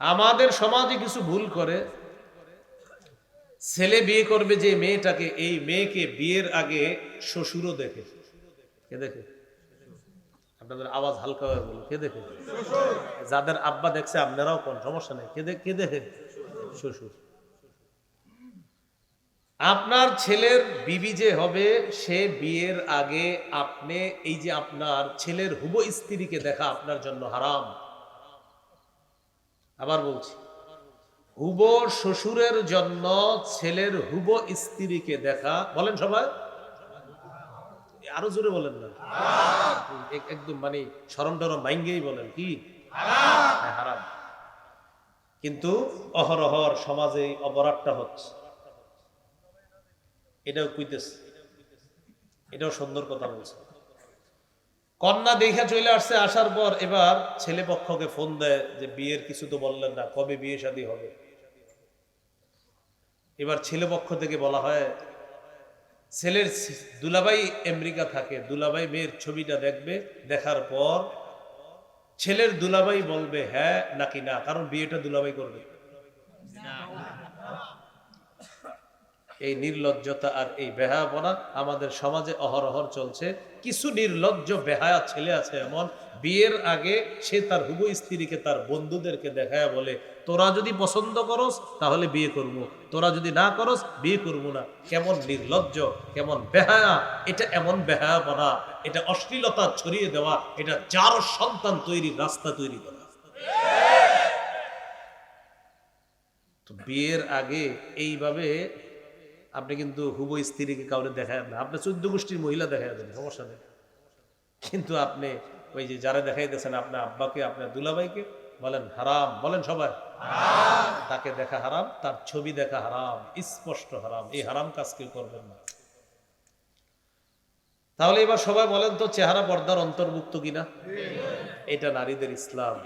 আমাদের সমাজে কিছু ভুল করে, ছেলে বিয়ে করবে যে মেয়েটাকে, এই মেয়েকে বিয়ের আগে শ্বশুরও দেখে। কে দেখে? আপনাদের আওয়াজ হালকা হয়ে বলো কে দেখে? যাদের আব্বা দেখছে, আপনারাও কোন, সমস্যা নেই। কে দেখে? কে দেখে? শ্বশুর। আপনার ছেলের বিবি যে হবে, সে বিয়ের আগে আপনি, এই যে আপনার ছেলের হুব স্ত্রীকে দেখা আপনার জন্য হারাম। আবার বলছি হুব শ্বশুরের জন্য ছেলের হুব স্ত্রীকে দেখা বলেন সবাই। আরও জোরে বলেন না। একদম মানে সরম টরম ভাঙ্গেই বলেন কি? হ্যাঁ, হারাম। কিন্তু অহরহর সমাজে অপরাধটা হচ্ছে। এটাও কইতেছে। এটাও সুন্দর কথা বলছে। কন্যা দেখে চলে আসছে, আসার পর এবার ছেলে পক্ষকে ফোন দেয় যে, বিয়ের কিছু তো বললেন না, কবে বিয়ে শাদী হবে? এবার ছেলে পক্ষ থেকে বলা হয়, ছেলের দুলাভাই আমেরিকা থাকে, দুলাভাই মেয়ের ছবিটা দেখবে, দেখার পর ছেলের দুলাভাই বলবে হ্যাঁ নাকি না, কারণ বিয়েটা দুলাভাই করবে। এই নির্লজ্জতা আর এই বেহায়াপনা আমাদের সমাজে অহরহর চলছে। কিছু নির্লজ্জ বেহায়া ছেলে আছে এমন, বিয়ের আগে সে তার হুবু স্ত্রীকে, তার বন্ধুদেরকে দেখায় বলে, তোরা যদি পছন্দ করস, তাহলে বিয়ে করব। তোরা যদি না করস, বিয়ে করব না। কেমন নির্লজ্জ, কেমন বেহায়া, এটা এমন বেহায়াপনা, এটা অশ্লীলতা ছড়িয়ে দেওয়া, এটা চার সন্তান তৈরি রাস্তা তৈরি করা। বিয়ের আগে এইভাবে আপনি কিন্তু হুব স্ত্রীকে কাউরে দেখায় না। আপনি চোদ্দ গোষ্ঠীর মহিলা দেখায় দেন, সমস্যা নেই। কিন্তু আপনি ওই যে যারা দেখাইতেছেন আপনার আব্বাকে, আপনার দুলাভাইকে, বলেন হারাম, বলেন সবাই। তাকে দেখা হারাম, তার ছবি দেখা হারাম, স্পষ্ট হারাম। এই হারাম কাজ কেউ করবেন না। তাহলে এবার সবাই বলেন তো, চেহারা পর্দার অন্তর্ভুক্ত কিনা? এটা নারীদের ইসলাম।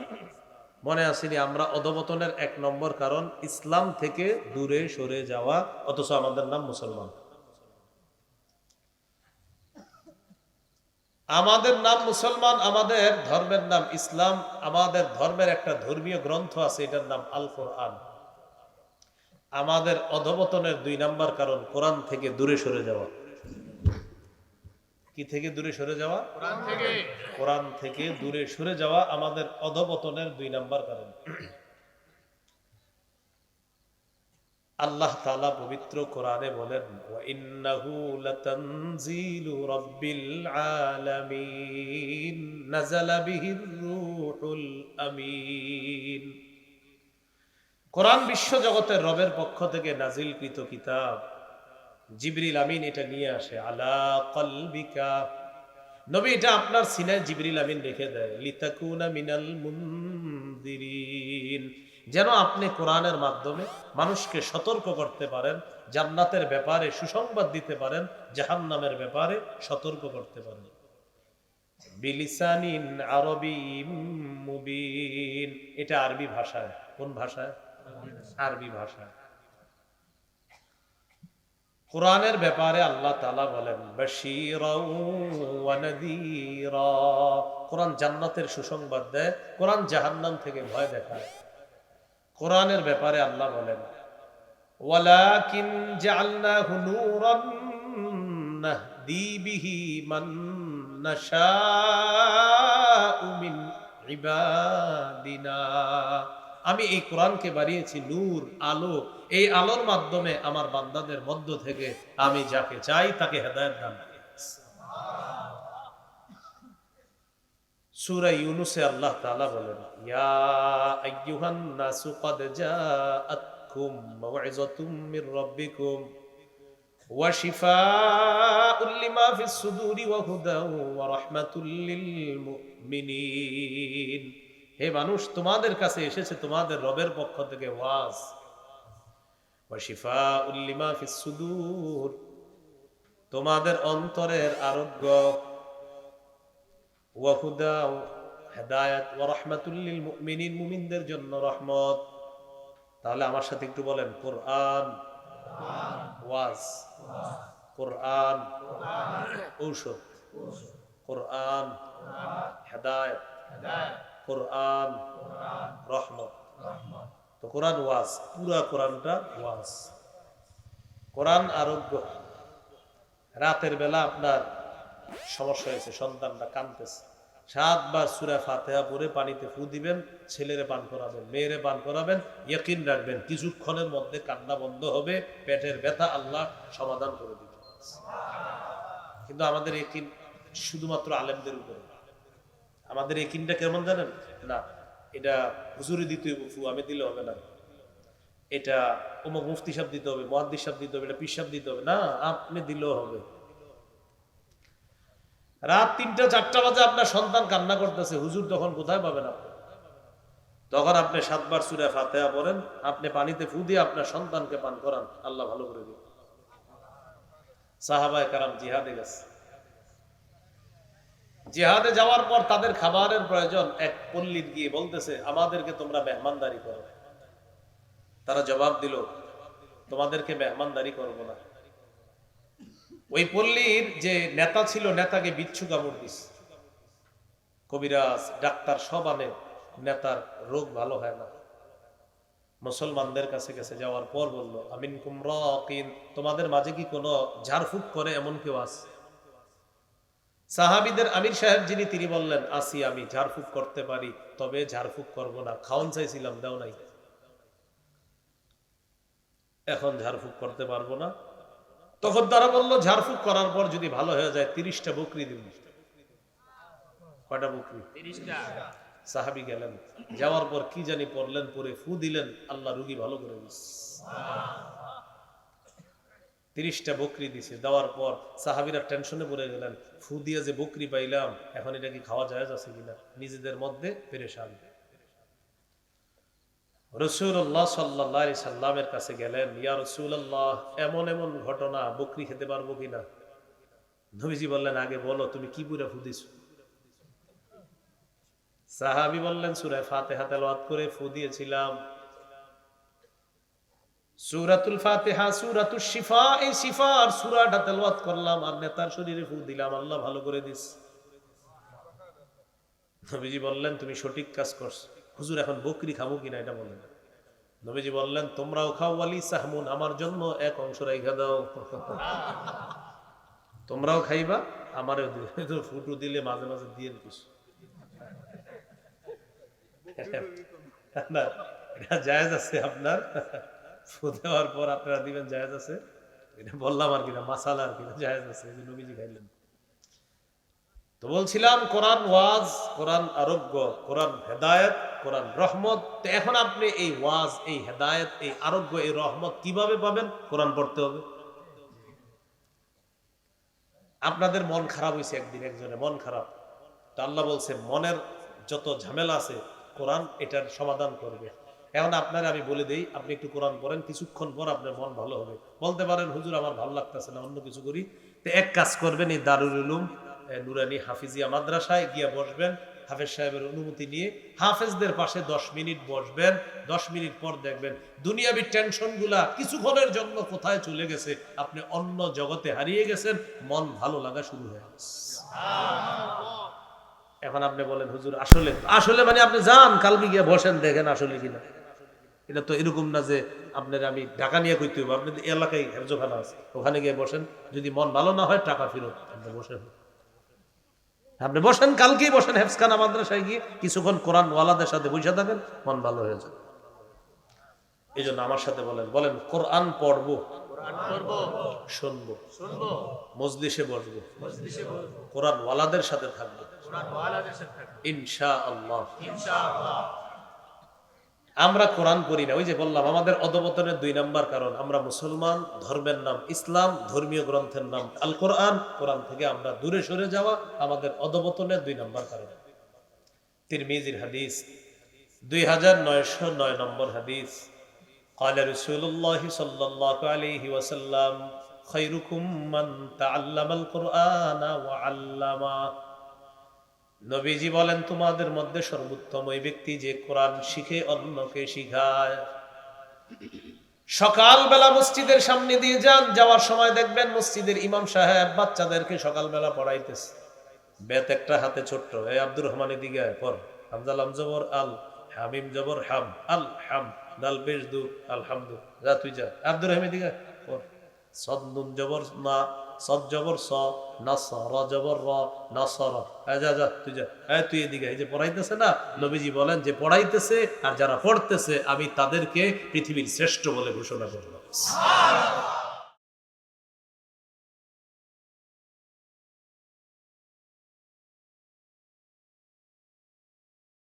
মনে আসেনি আমরা অধবতনের এক নম্বর কারণ ইসলাম থেকে দূরে সরে যাওয়া, অথচ আমাদের নাম মুসলমান। আমাদের নাম মুসলমান, আমাদের ধর্মের নাম ইসলাম, আমাদের ধর্মের একটা ধর্মীয় গ্রন্থ আছে, এটার নাম আল কোরআন আমাদের অধবতনের দুই নাম্বার কারণ কোরআন থেকে দূরে সরে যাওয়া। কি থেকে দূরে সরে যাওয়া? কোরআন থেকে। দূরে সরে যাওয়া আমাদের অধপতনের দুই নাম্বার কারণ। আল্লাহ তাআলা পবিত্র কোরআনে বলেন ইন্নাহু লাতানজিলু রাব্বিল আলামিন নাযালা বিহির রূহুল আমিন। কোরআন বিশ্ব জগতের রবের পক্ষ থেকে নাজিলকৃত কিতাব জিবরিল আমিন এটা নিয়ে আসে, আলা কলবিকা। নবী এটা আপনার সিনায় জিবরিল আমিন রেখে দেয়, লিতাকুনা মিনাল মুনদিরিন। যেন আপনি কোরআনের মাধ্যমে মানুষকে সতর্ক করতে পারেন, জান্নাতের ব্যাপারে সুসংবাদ দিতে পারেন, জাহান্নামের ব্যাপারে সতর্ক করতে পারেন। বিলিসানিন আরবি মুবিন। এটা আরবি ভাষায়, কোন ভাষায়? আরবি ভাষায়। কোরআনের ব্যাপারে আল্লাহ তালা বলেন। কোরআন জান্নাতের সুসংবাদ দেয়, কোরআন জাহান্নাম থেকে ভয় দেখায় কোরআনের ব্যাপারে আল্লাহ বলেন, ওয়ালাকিন মান আমি এই কোরআনকে বাড়িয়েছি নূর, আলো। এই আলোর মাধ্যমে আমার বান্দাদের মধ্য থেকে আমি যাকে চাই তাকে হেদায়ত দান ইউনুসে আল্লাহ তাআলা বলেন, ইয়া আইয়ুহান নাসু জাআতকুম মাউইযাতুম মির রাব্বিকুম ওয়া লিমা ফিস সুদুরি ওয়া ওয়া রাহমাতুল লিল মুমিনিন। হে মানুষ, তোমাদের কাছে এসেছে তোমাদের রবের পক্ষ থেকে ওয়াজ। ওয়া শিফাউল লিমা ফিস সুদুর। তোমাদের অন্তরের আরোগ্য। ওয়াহুদা হেদায়াত ওয়া রাহমাতুল মুমিনিন, মুমিনদের জন্য রহমত। তাহলে আমার সাথে একটু বলেন, কোরআন, ওয়াজ, কোরআন, ঔষধ, কোরআন, হেদায়ত কোরআন রহমত কোরআন ওয়াজ পুরা কোরআনটা ওয়াজ কোরআন আরোগ্য। রাতের বেলা আপনার সমস্যা হয়েছে, সন্তানটা কানতেছে সাতবার সুরা ফাতেহা পরে পানিতে ফু দিবেন, ছেলেরে পান করাবেন, মেয়েরে পান করাবেন, ইয়কিন রাখবেন, কিছুক্ষণের মধ্যে কান্না বন্ধ হবে, পেটের ব্যথা আল্লাহ সমাধান করে দিবেন। কিন্তু আমাদের একিন শুধুমাত্র আলেমদের উপরে। আমাদের একিনটা কেমন জানেন? না, এটা হুজুরি দিতে হইব, ফু, আমি দিলে হবে না। এটা অমুক মুফতি সাহেব দিতে হবে, মহাদ্দিস সাহেব দিতে হবে, এটা পিস সাহেব দিতে হবে। না, আপনি দিলেও হবে। রাত তিনটা, চারটা বাজে আপনার সন্তান কান্না করতেছে, হুজুর তখন কোথায় পাবেন আপনি? তখন আপনি সাতবার সুরে ফাতেহা পড়েন, আপনি পানিতে ফু দিয়ে আপনার সন্তানকে পান করান, আল্লাহ ভালো করে দিন। সাহাবায় কারাম জিহাদে গেছে। জিহাদে যাওয়ার পর তাদের খাবারের প্রয়োজন, এক পল্লীর গিয়ে বলতেছে, আমাদেরকে তোমরা মেহমানদারি করো তারা জবাব দিল, তোমাদেরকে মেহমানদারি করব না। ওই পল্লীর যে নেতা ছিল, নেতাকে বিচ্ছু কামড় দিস। কবিরাজ, ডাক্তার সব আনে, নেতার রোগ ভালো হয় না। মুসলমানদের কাছে কাছে যাওয়ার পর বলল আমিন কুমরিন তোমাদের মাঝে কি কোনো ঝাড়ফুঁক করে এমন কেউ আছে? সাহাবিদের আমির সাহেব যিনি তিনি বললেন আসি আমি ঝাড়ফুঁক করতে পারি তবে ঝাড়ফুঁক করব না। খাওন চাইছিলাম দেও নাই। এখন ঝাড়ফুঁক করতে পারব না। তখন তারা বলল ঝাড়ফুঁক করার পর যদি ভালো হয়ে যায় তিরিশটা বকরি দিন কয়টা বকরি? সাহাবি গেলেন। যাওয়ার পর কি জানি পড়লেন পরে ফু দিলেন আল্লাহ রুগী ভালো করে দিস। তিরিশটা বকরি দিছে। দেওয়ার পর সাহাবিরা টেনশনে পড়ে গেলেন, ফু দিয়ে যে বকরি পাইলাম, এখন এটা কি খাওয়া যায় আছে কিনা? নিজেদের মধ্যে পেরেশান। রসুল্লাহ সাল্লাহ সাল্লামের কাছে গেলেন, ইয়া রসুল্লাহ এমন এমন ঘটনা, বকরি খেতে পারব কিনা? নবীজি বললেন, আগে বলো, তুমি কি পুরা ফুদিস সাহাবি বললেন সুরায় ফাতে হাতে করে ফু দিয়েছিলাম। সুরাতুল ফাতিহা সুরাতুল শিফা, এই শিফা শিফার সুরাটা তেলাওয়াত করলাম আর নেতার শরীরে ফু দিলাম। আল্লাহ ভালো করে দিস। নবীজি বললেন, তুমি সঠিক কাজ করছ। হুজুর, এখন বকরি খাব কিনা এটা বলেন। নবীজি বললেন, তোমরাও খাও ওয়ালি সাহমুন, আমার জন্য এক অংশ রাইখা দাও। তোমরাও খাইবা, আমারও দিবে ফুটু দিলে মাঝে মাঝে দিয়ে কিছু না, এটা জায়েজ আছে আপনার। ফু দেওয়ার পর আপনারা দিবেন জায়েজ আছে? এটা বললাম আর কিনা মাসালা আর কিনা জায়েজ আছে, এই যে নবীজি খাইলেন। তো বলছিলাম, কোরআন ওয়াজ, কোরআন আরোগ্য, কোরআন হেদায়েত, কোরআন রহমত, তো এখন আপনি এই ওয়াজ, এই হেদায়েত, এই আরোগ্য, এই রহমত কীভাবে পাবেন? কোরআন পড়তে হবে। আপনাদের মন খারাপ হয়েছে একদিন একজনের মন খারাপ। তো আল্লাহ বলছে, মনের যত ঝামেলা আছে, কোরআন এটার সমাধান করবে। এখন আপনার আমি বলে দেই, আপনি একটু কোরআন পড়েন, কিছুক্ষণ পর আপনার মন ভালো হবে। বলতে পারেন, হুজুর, আমার ভালো লাগতেছে না, অন্য কিছু করি। তো এক কাজ করবেন, এই দারুল উলুম নুরানি হাফিজিয়া মাদ্রাসায় গিয়ে বসবেন, হাফেজ সাহেবের অনুমতি নিয়ে। হাফেজদের পাশে দশ মিনিট বসবেন, দশ মিনিট পর দেখবেন, দুনিয়াবি টেনশনগুলা কিছুক্ষণের জন্য কোথায় চলে গেছে, আপনি অন্য জগতে হারিয়ে গেছেন, মন ভালো লাগা শুরু হয়ে গেছে। এখন আপনি বলেন, হুজুর, আসলে আসলে মানে আপনি যান, কালকে গিয়ে বসেন, দেখেন আসলে কিনা। এটা তো এরকম না যে আপনার আমি ঢাকা নিয়ে কইতে হবে আপনাদের এলাকায় হেফজোখানা আছে। ওখানে গিয়ে বসেন। যদি মন ভালো না হয় টাকা ফেরত আপনি বসেন। আপনি বসেন কালকেই বসেন হেফসখানা মাদ্রাসায় গিয়ে কিছুক্ষণ কোরআন ওয়ালাদের সাথে বসে থাকেন মন ভালো হয়ে যাবে। এই জন্য আমার সাথে বলেন বলেন কোরআন পড়ব শুনব মজলিসে বসবো কোরআন ওয়ালাদের সাথে থাকব। ইনশা আল্লাহ আমরা কোরআন পড়ি না ওই যে বললাম আমাদের অধপতনের দুই নাম্বার কারণ আমরা মুসলমান ধর্মের নাম ইসলাম ধর্মীয় গ্রন্থের নাম আল কোরআন কোরআন থেকে আমরা দূরে সরে যাওয়া আমাদের অধপতনের দুই নাম্বার কারণ তিরমিজির হাদিস দুই হাজার নয়শো নয় নম্বর হাদিস قال رسول الله صلى الله عليه وسلم خيركم من تعلم القرآن وعلمه নবীজি বলেন তোমাদের মধ্যে সর্বোত্তম ওই ব্যক্তি যে কোরআন শিখে অন্যকে শিখায়। সকালবেলা মসজিদের সামনে দিয়ে যান যাওয়ার সময় দেখবেন মসজিদের ইমাম সাহেব বাচ্চাদেরকে সকালবেলা পড়াইতেছে। বেত একটা হাতে ছোট্ট এই আব্দুর রহমান এদিকে আয়, পড়। হামজাল আমজবর আল হামিম জবর হাম। আল হাম। দাল বেশ দু। আলহামদু যা তুই যা। আব্দুর রহিম এদিকে পড়। সদ নুন জবর না। সদ জবর স র জবর র র যা যা, তুই যা। হ্যাঁ তুই এদিকে, এই যে পড়াইতেছে না বলেন যে পড়াইতেছে আর যারা পড়তেছে, আমি তাদেরকে পৃথিবীর শ্রেষ্ঠ বলে ঘোষণা করলাম